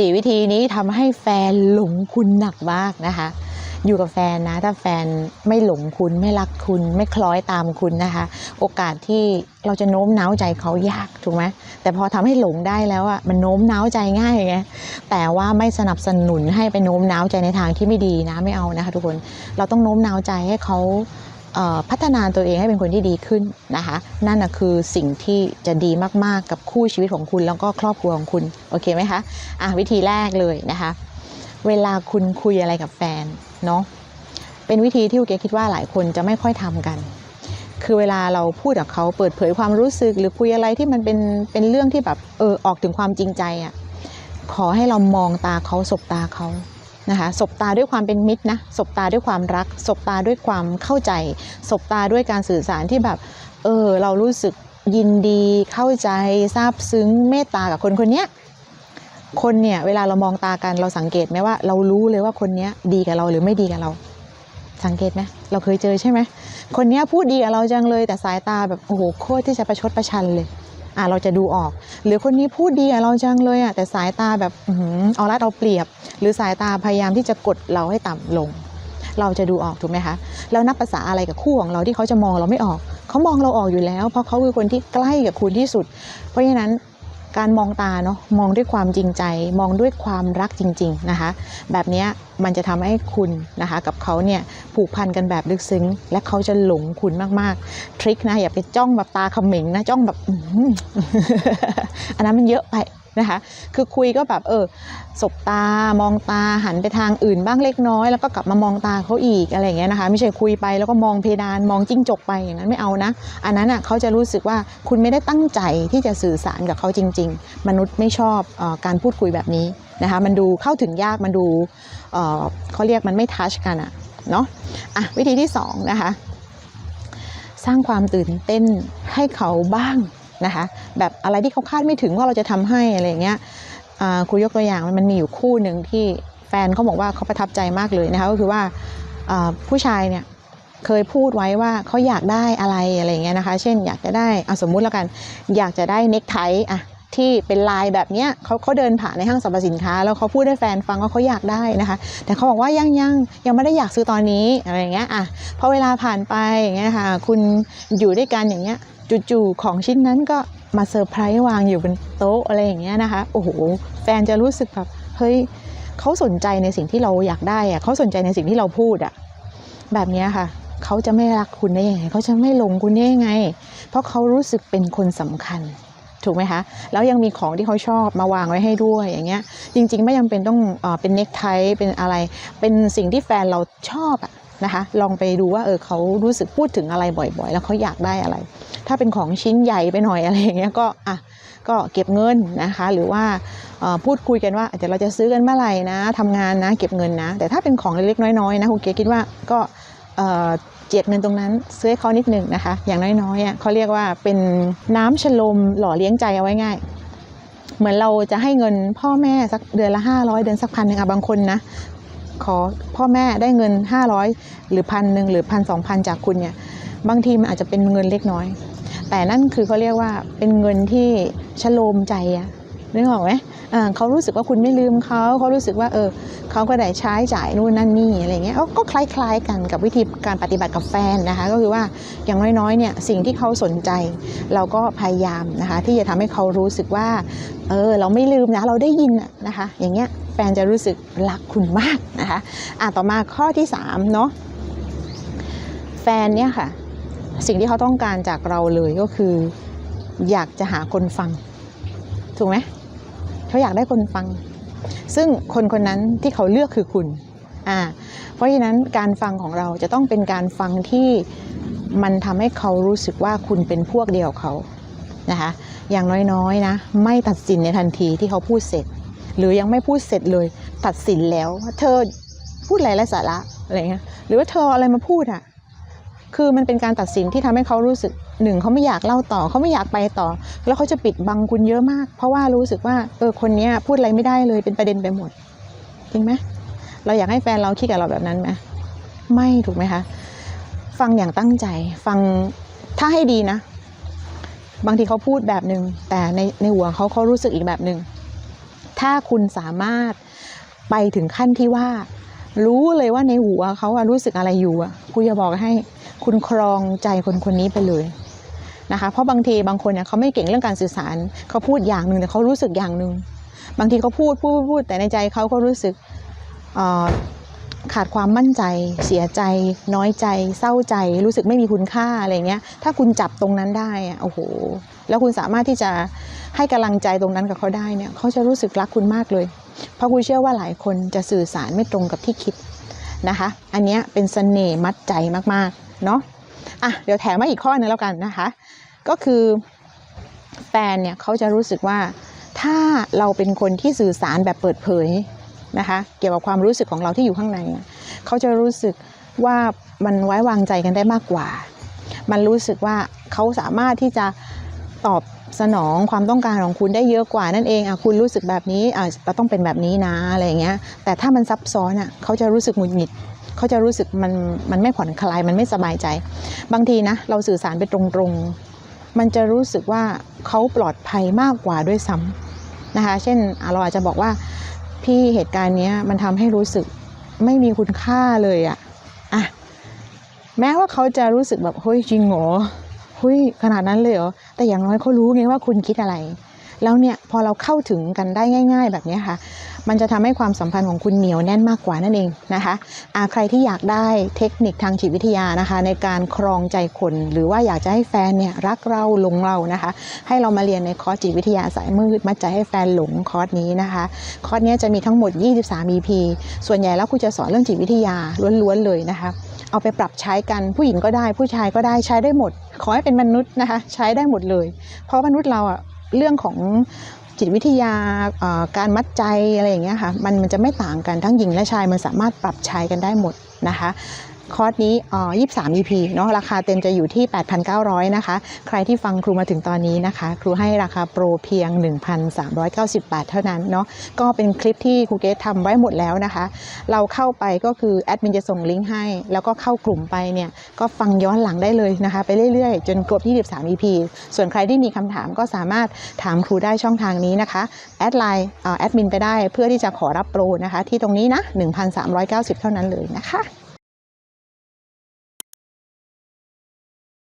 สี่วิธีนี้ทำให้แฟนหลงคุณหนักมากนะคะ อยู่กับแฟนนะ ถ้าแฟนไม่หลงคุณไม่รักคุณ ไม่คล้อยตามคุณนะคะ โอกาสที่เราจะโน้มน้าวใจเขายากถูกไหมแต่พอทำให้หลงได้แล้วอะมันโน้มน้าวใจง่ายไงแต่ว่าไม่สนับสนุนให้ไปโน้มน้าวใจในทางที่ไม่ดีนะไม่เอานะคะ ทุกคนเราต้องโน้มน้าวใจให้เขา พัฒนาตัวเองให้เป็นคนที่ดีขึ้นนะคะ นั่นนะคือสิ่งที่จะดีมากๆกับคู่ชีวิตของคุณแล้วก็ครอบครัวของคุณ โอเคไหมคะอะวิธีแรกเลยนะคะ เวลาคุณคุยอะไรกับแฟนเนาะเป็นวิธีที่โอเคคิดว่าหลายคนจะไม่ค่อยทำกัน คือเวลาเราพูดกับเขาเปิดเผยความรู้สึก หรือคุยอะไรที่มันเป็นเป็นเรื่องที่แบบเออออกถึงความจริงใจอะ่ะขอให้เรามองตาเขาสบตาเขา นะคะสบตาด้วยความเป็นมิตรนะสบตาด้วยความรักสบตาด้วยความเข้าใจสบตาด้วยการสื่อสารที่แบบเออเรารู้สึกยินดีเข้าใจซาบซึ้งเมตตากับคนคนนี้คนเนี่ยเวลาเรามองตากันเราสังเกตไหมว่า เรารู้เลยว่าคนนี้ดีกับเราหรือไม่ดีกับเรา สังเกตไหมเราเคยเจอใช่ไหมคนนี้พูดดีกับเราจังเลย แต่สายตาแบบโอ้โหโคตรที่จะประชดประชันเลยอะเราจะดูออก หรือคนนี้พูดดีกับเราจังเลยอะแต่สายตาแบบอื้อหือเอารัดเอาเปรียบ หรือสายตาพยายามที่จะกดเราให้ต่ำลง เราจะดูออกถูกไหมคะแล้วนับภาษาอะไรกับคู่ของเราที่เขาจะมองเราไม่ออก เขามองเราออกอยู่แล้ว เพราะเขาคือคนที่ใกล้กับคุณที่สุด เพราะฉะนั้นการมองตาเนาะมองด้วยความจริงใจ มองด้วยความรักจริง ๆนะคะ แบบนี้มันจะทำให้คุณนะคะ กับเขาเนี่ยผูกพันกันแบบลึกซึ้ง และเขาจะหลงคุณมากๆ ทริคนะอย่าไปจ้องแบบตาเขม็งนะจ้องแบบอันนั้นมันเยอะไป นะคะ คือคุยก็แบบเออสบตามองตาหันไปทางอื่นบ้างเล็กน้อย แล้วก็กลับมามองตาเขาอีกอะไรอย่างเงี้ยนะคะ ไม่ใช่คุยไปแล้วก็มองเพดานมองจิ้งจกไปอย่างนั้นไม่เอานะ อันนั้นอะเขาจะรู้สึกว่าคุณไม่ได้ตั้งใจที่จะสื่อสารกับเขาจริง ๆ มนุษย์ไม่ชอบออการพูดคุยแบบนี้นะคะ มันดูเข้าถึงยากมันดูเเขาเรียกมันไม่ทัชกันอะเนาะอะวิธีที่สองนะคะสร้างความตื่นเต้นให้เขาบ้าง นะคะแบบอะไรที่เขาคาดไม่ถึงว่าเราจะทำให้อะไรเงี้ยครูยกตัวอย่างมันมีอยู่คู่หนึ่งที่แฟนเขาบอกว่าเขาประทับใจมากเลยนะคะก็คือว่าผู้ชายเนี่ยเคยพูดไว้ว่าเขาอยากได้อะไรอะไรเงี้ยนะคะ เช่นอยากจะได้เอาสมมุติแล้วกัน อยากจะได้เน็กไทอะที่เป็นลายแบบเนี้ยเขาเขาเดินผ่านในห้างสรรพสินค้า แล้วเขาพูดให้แฟนฟังว่าเขาอยากได้นะคะ แต่เขาบอกว่ายังยังยังไม่ได้อยากซื้อตอนนี้อะไรเงี้ยอะพอเวลาผ่านไปอย่างเงี้ยค่ะคุณอยู่ด้วยกันอย่างเงี้ย จู่ๆของชิ้นนั้นก็มาเซอร์ไพรส์วางอยู่บนโต๊ะอะไรอย่างเงี้ยนะคะ โอ้โห แฟนจะรู้สึกแบบเฮ้ยเขาสนใจในสิ่งที่เราอยากได้อะเขาสนใจในสิ่งที่เราพูดอะแบบเนี้ยค่ะ เขาจะไม่รักคุณได้ยังไงเขาจะไม่ลงคุณได้ยังไง เพราะเขารู้สึกเป็นคนสำคัญ ถูกไหมคะ แล้วยังมีของที่เขาชอบมาวางไว้ให้ด้วยอย่างเงี้ย จริง ๆ ไม่จำเป็นต้องอเป็นเน็กไทเป็นอะไร เป็นสิ่งที่แฟนเราชอบอะ นะคะลองไปดูว่าเออเขารู้สึกพูดถึงอะไรบ่อยๆ แล้วเขาอยากได้อะไร ถ้าเป็นของชิ้นใหญ่ไปหน่อยอะไรอย่างเงี้ยก็อะก็เก็บเงินนะคะ หรือว่าพูดคุยกันว่าเดี๋ยวเราจะซื้อกันเมื่อไหร่นะทำงานนะเก็บเงินนะ แต่ถ้าเป็นของเล็กๆน้อยๆนะคุณเก๋คิดว่าก็เอ่อเจียดเงินตรงนั้นซื้อเขานิดหนึ่งนะคะ อย่างน้อยๆเขาเรียกว่าเป็นน้ำชโลมหล่อเลี้ยงใจเอาไว้ง่าย เหมือนเราจะให้เงินพ่อแม่สักเดือนละ500 เดือนสักพันหนึ่งอะบางคนนะ ขอพ่อแม่ได้เงิน 500 หรือพันหนึ่งหรือพันสองพันจากคุณเนี่ยบางทีมันอาจจะเป็นเงินเล็กน้อย แต่นั่นคือเขาเรียกว่าเป็นเงินที่ชโลมใจอะนึกออกไหมเขารู้สึกว่าคุณไม่ลืมเขา เขารู้สึกว่าเออเขาก็ได้ใช้จ่ายนู่นนั่นนี่อะไรเงี้ยก็คล้าย ๆ กันกับวิธีการปฏิบัติกับแฟนนะคะ ก็คือว่าอย่างน้อยๆเนี่ยสิ่งที่เขาสนใจ เราก็พยายามนะคะ ที่จะทำให้เขารู้สึกว่าเออเราไม่ลืมนะเราได้ยินนะคะ อย่างเงี้ย แฟนจะรู้สึกรักคุณมากนะคะอะต่อมาข้อที่สามเนาะแฟนเนี่ยค่ะ สิ่งที่เขาต้องการจากเราเลยก็คือ อยากจะหาคนฟัง ถูกไหมเขาอยากได้คนฟัง ซึ่งคนคนนั้นที่เขาเลือกคือคุณอ่าเพราะฉะนั้นการฟังของเราจะต้องเป็นการฟังที่มันทำให้เขารู้สึกว่าคุณเป็นพวกเดียวกับเขานะคะอย่างน้อยๆนะไม่ตัดสินในทันทีที่เขาพูดเสร็จ หรือยังไม่พูดเสร็จเลย ตัดสินแล้วว่าเธอพูดอะไรไร้สาระอะไรเงี้ยหรือว่าเธออะไรมาพูดอะคือมันเป็นการตัดสินที่ทำให้เขารู้สึกหนึ่งเขาไม่อยากเล่าต่อเขาไม่อยากไปต่อ แล้วเขาจะปิดบังคุณเยอะมาก เพราะว่ารู้สึกว่าเออคนนี้พูดอะไรไม่ได้เลยเป็นประเด็นไปหมดจริงไหมเราอยากให้แฟนเราคิดกับเราแบบนั้นไหมไม่ถูกไหมคะฟังอย่างตั้งใจ ฟังถ้าให้ดีนะ บางทีเขาพูดแบบหนึ่งแต่ในในหัวเขาเขารู้สึกอีกแบบหนึ่ง ถ้าคุณสามารถไปถึงขั้นที่ว่า รู้เลยว่าในหัวเขาอะรู้สึกอะไรอยู่อะครูจะบอกให้คุณครองใจคนคนนี้ไปเลยนะคะ เพราะบางทีบางคนเนี่ยเขาไม่เก่งเรื่องการสื่อสารเขาพูดอย่างหนึ่งแต่เขารู้สึกอย่างหนึ่งบางทีเขาพูดพูดพูดแต่ในใจเขาก็รู้สึกขาดความมั่นใจ เสียใจ น้อยใจ เศร้าใจ รู้สึกไม่มีคุณค่าอะไรเงี้ย ถ้าคุณจับตรงนั้นได้อะโอ้โห แล้วคุณสามารถที่จะ ให้กำลังใจตรงนั้นกับเขาได้เนี่ยเขาจะรู้สึกรักคุณมากเลย เพราะกูเชื่อว่าหลายคนจะสื่อสารไม่ตรงกับที่คิดนะคะ อันนี้เป็นเสน่ห์มัดใจมากๆเนาะอะเดี๋ยวแถมมาอีกข้อนึงแล้วกันนะคะ ก็คือแฟนเนี่ยเขาจะรู้สึกว่าถ้าเราเป็นคนที่สื่อสารแบบเปิดเผยนะคะ เกี่ยวกับความรู้สึกของเราที่อยู่ข้างใน เขาจะรู้สึกว่ามันไว้วางใจกันได้มากกว่า มันรู้สึกว่าเขาสามารถที่จะตอบ สนองความต้องการของคุณได้เยอะกว่านั่นเองอะคุณรู้สึกแบบนี้อะเราต้องเป็นแบบนี้นะอะไรอย่างเงี้ย แต่ถ้ามันซับซ้อนอะเขาจะรู้สึกหงุดหงิดเขาจะรู้สึกมันมันไม่ผ่อนคลายมันไม่สบายใจ บางทีนะเราสื่อสารไปตรงๆ มันจะรู้สึกว่าเขาปลอดภัยมากกว่าด้วยซ้ำนะคะ เช่นเราอาจจะบอกว่าพี่เหตุการณ์เนี้ยมันทำให้รู้สึกไม่มีคุณค่าเลยอะอะแม้ว่าเขาจะรู้สึกแบบเฮ้ยจริงเหรอ ขนาดนั้นเลยเหรอแต่อย่างน้อยเขารู้ไงว่าคุณคิดอะไร แล้วเนี่ยพอเราเข้าถึงกันได้ง่าย ๆ แบบนี้ค่ะ มันจะทำให้ความสัมพันธ์ของคุณเหนียวแน่นมากกว่านั่นเองนะคะอาใครที่อยากได้เทคนิคทางจิตวิทยานะคะ ในการครองใจคน หรือว่าอยากจะให้แฟนเนี่ยรักเราหลงเรานะคะ ให้เรามาเรียนในคอร์สจิตวิทยาสายมืดมัดใจให้แฟนหลงคอร์สนี้นะคะ คอร์สนี้จะมีทั้งหมด 23 EP ส่วนใหญ่แล้วครูจะสอนเรื่องจิตวิทยาล้วนๆเลยนะคะ เอาไปปรับใช้กันผู้หญิงก็ได้ผู้ชายก็ได้ใช้ได้หมด ขอให้เป็นมนุษย์นะคะ ใช้ได้หมดเลย เพราะมนุษย์เราอะ เรื่องของจิตวิทยาการมัดใจอะไรอย่างเงี้ยค่ะมันมันจะไม่ต่างกันทั้งหญิงและชายมันสามารถปรับใช้กันได้หมดนะคะ คอร์สนี้อ่อ23 EP เนาะราคาเต็มจะอยู่ที่ 8,900 นะคะ ใครที่ฟังครูมาถึงตอนนี้นะคะ ครูให้ราคาโปรเพียง 1,390 บาทเท่านั้นเนาะก็เป็นคลิปที่ครูเกสทำไว้หมดแล้วนะคะ เราเข้าไปก็คือแอดมินจะส่งลิงก์ให้ แล้วก็เข้ากลุ่มไปเนี่ยก็ฟังย้อนหลังได้เลยนะคะ ไปเรื่อยๆ จนครบ23 EP ส่วนใครที่มีคำถามก็สามารถถามครูได้ช่องทางนี้นะคะแอดไลน์แอดมินไปได้เพื่อที่จะขอรับโปรนะคะ ที่ตรงนี้นะ 1,390 เท่านั้นเลยนะคะ